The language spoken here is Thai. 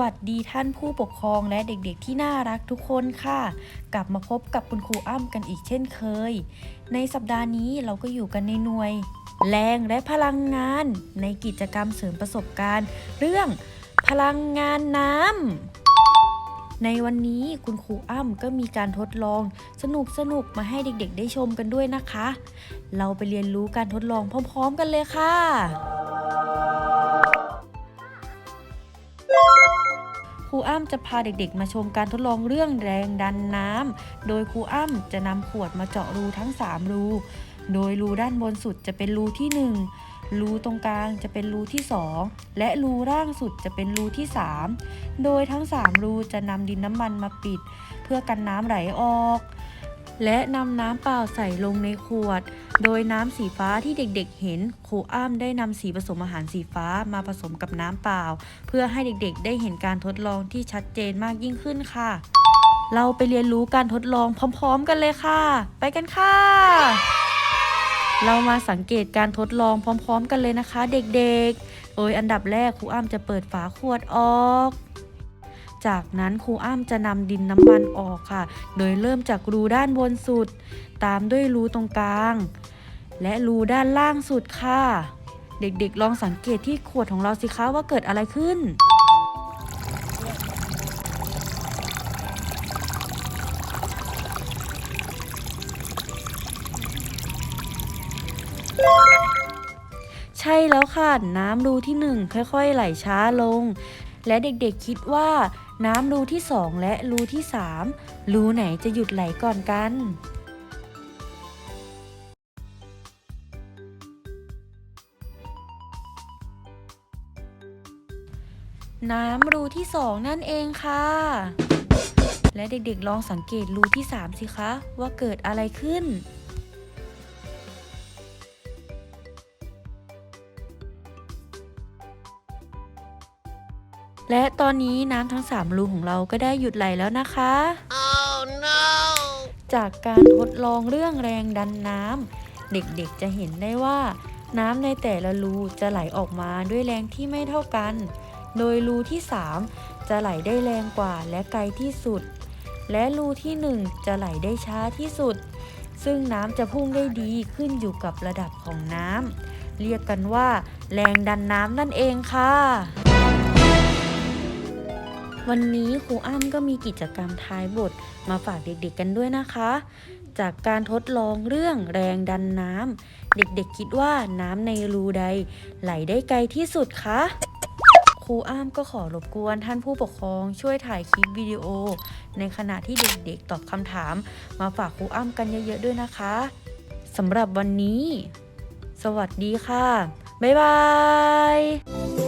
วัสดีท่านผู้ปกครองและเด็กๆที่น่ารักทุกคนค่ะ กลับมาพบกับคุณครูอ้ำกันอีกเช่นเคย ในสัปดาห์นี้เราก็อยู่กันในหน่วย แรงและพลังงาน ในกิจกรรมเสริมประสบการณ์ เรื่องพลังงานน้ำในวันนี้คุณครูอ้ำก็มีการทดลอง สนุกๆมาให้เด็กๆ ได้ชมกันด้วยนะคะ เราไปเรียนรู้การทดลองพร้อม ๆ กันเลยค่ะ ครูอ้ำจะพาเด็กๆ มาชมการทดลองเรื่องแรงดันน้ำโดยครูอ้ำจะนำขวดมาเจาะรูทั้ง 3 รู โดยรูด้านบนสุดจะเป็นรูที่ 1 รูตรงกลางจะเป็นรูที่ 2 และรูล่างสุดจะเป็นรูที่ 3 โดยทั้ง 3 รูจะนำดินน้ำมันมาปิด เพื่อกันน้ำไหลออก และนำน้ำเปล่าใส่ลงในขวด โดยน้ำสีฟ้าที่เด็กๆเห็นครูอ้ำได้นำสีผสมอาหารสีฟ้ามาผสมกับน้ำเปล่า เพื่อให้เด็กๆ ได้เห็นการทดลองที่ชัดเจนมากยิ่งขึ้นค่ะ เราไปเรียนรู้การทดลองพร้อม ๆ กันเลยค่ะ ไปกันค่ะ เรามาสังเกตการทดลองพร้อม ๆ กันเลยนะคะ เด็กๆ โดยอันดับแรกครูอ้ำจะเปิดฝาขวดออก จากนั้นครูอ้ำจะนำดินน้ำมันออกค่ะ โดยเริ่มจากรูด้านบนสุด ตามด้วยรูตรงกลาง และรูด้านล่างสุดค่ะ เด็กๆ ลองสังเกตที่ขวดของเราสิคะว่าเกิดอะไรขึ้นใช่แล้วค่ะ น้ำรูที่หนึ่งค่อย ๆ ไหลช้าลง และเด็กๆคิดว่า น้ำรูที่สองและรูที่สามรูไหนจะหยุดไหลก่อนกัน น้ำรูที่สองนั่นเองค่ะ และเด็กๆลองสังเกตรูที่สามสิคะ ว่าเกิดอะไรขึ้น และตอนนี้น้ำทั้ง 3 รูของเราก็ได้หยุดไหลแล้วนะคะ Oh no! จากการทดลองเรื่องแรงดันน้ำเด็กๆจะเห็นได้ว่า น้ำในแต่ละรูจะไหลออกมาด้วยแรงที่ไม่เท่ากัน โดยรูที่ 3 จะไหลได้แรงกว่าและไกลที่สุด และรูที่ 1 จะไหลได้ช้าที่สุด ซึ่งน้ำจะพุ่งได้ดีขึ้นอยู่กับระดับของน้ำเรียกกันว่า แรงดันน้ำนั่นเองค่ะ วันนี้ครูอ้ำก็มีกิจกรรมท้ายบทมาฝากเด็กๆกันด้วยนะคะ จากการทดลองเรื่องแรงดันน้ำเด็กๆคิดว่าน้ำในรูใด ไหลได้ไกลที่สุดคะครูอ้ำก็ขอรบกวนท่านผู้ปกครองช่วยถ่ายคลิปวิดีโอ ในขณะที่เด็กๆตอบคำถาม มาฝากครูอ้ำกันเยอะๆด้วยนะคะสำหรับวันนี้ สวัสดีค่ะ บ๊ายบาย